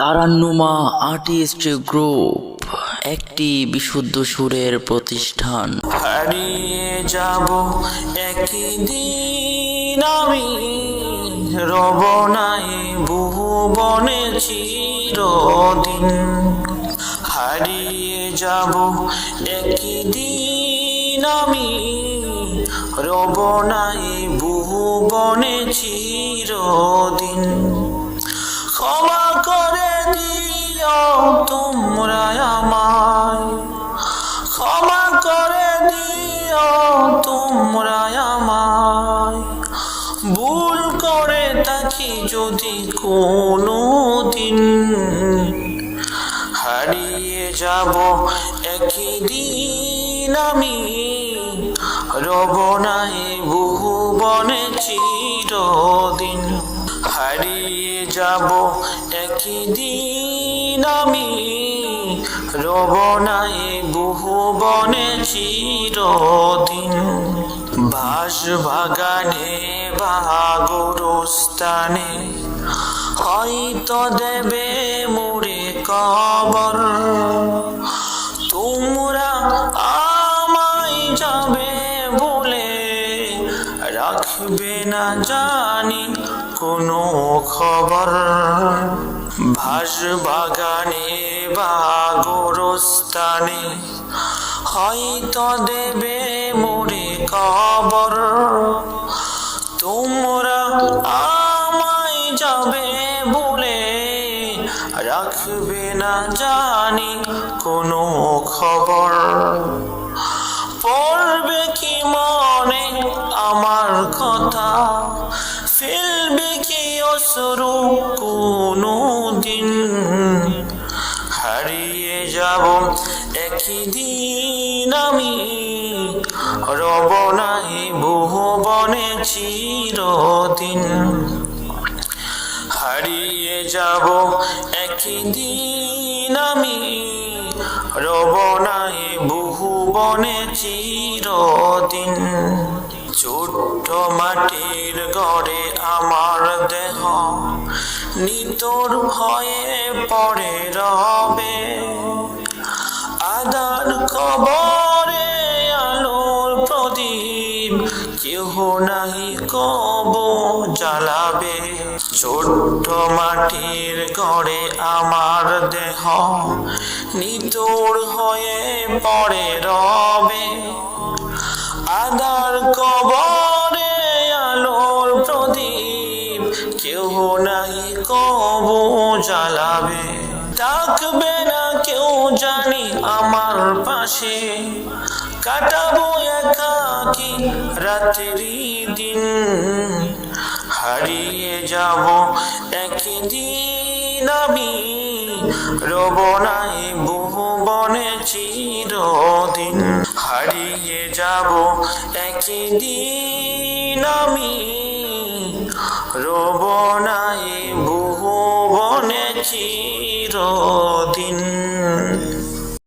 তারান্নুমা artist group, একটি বিশুদ্ধ সুরের প্রতিষ্ঠান। হারিয়ে যাব একই দিন আমি রব নাই ভুবনে চিরদিন। হারিয়ে যাব একই দিন আমি রব নাই ভুবনে চিরদিন। ক্ষমা তোমরা আমায় ক্ষমা করে দিও তোমরা আমায়। ভুল করে থাকি যদি কোনো দিন হারিয়ে যাব একই দিন আমি। রব নাই ভুবনে চিরদিন, হারিয়ে যাব একই দিন আমি রব নাই বহু ভুবনে চিরদিন। বাস বাগানে বা গরুস্থানে হয়তো দেবে মুড়ে কবর। তোমরা আমায় যাবে বলে রাখবে না জানি কোনো খবর। ভাস বাগানে বা গোরস্থানে, হয়তো দেবে মোরে কবর। তোমরা আমায় যাবে বলে রাখবে না জানি কোনো খবর। পড়বে কি মনে আমার কথা? অসরু কোনো দিন হারিয়ে যাব। একই দিন আমি রব নাই, ভুবনে চিরদিন হারিয়ে যাব। একই দিন আমি রব নাই, ভুবনে চিরদিন ছোট্ট মাটির গড়ে আমার দেহ নিতর ভয়ে পড়ে রবে। আদার কবরে আলোর প্রদীপ, কেহ নাহি কব জ্বালাবে। ছোট্ট মাটির গড়ে আমার দেহ নিতর হয়ে পড়ে রবে। আদার কবরে জ্বালাবে। ডাকবে না কেউ জানি আমার পাশে। কাটাবো একাকি রাত্রি দিন। হারিয়ে যাব একদিন আমি। রব নাই ভুবনে চিরদিন। হারিয়ে যাব একদিন আমি। রব নাই চিরদিন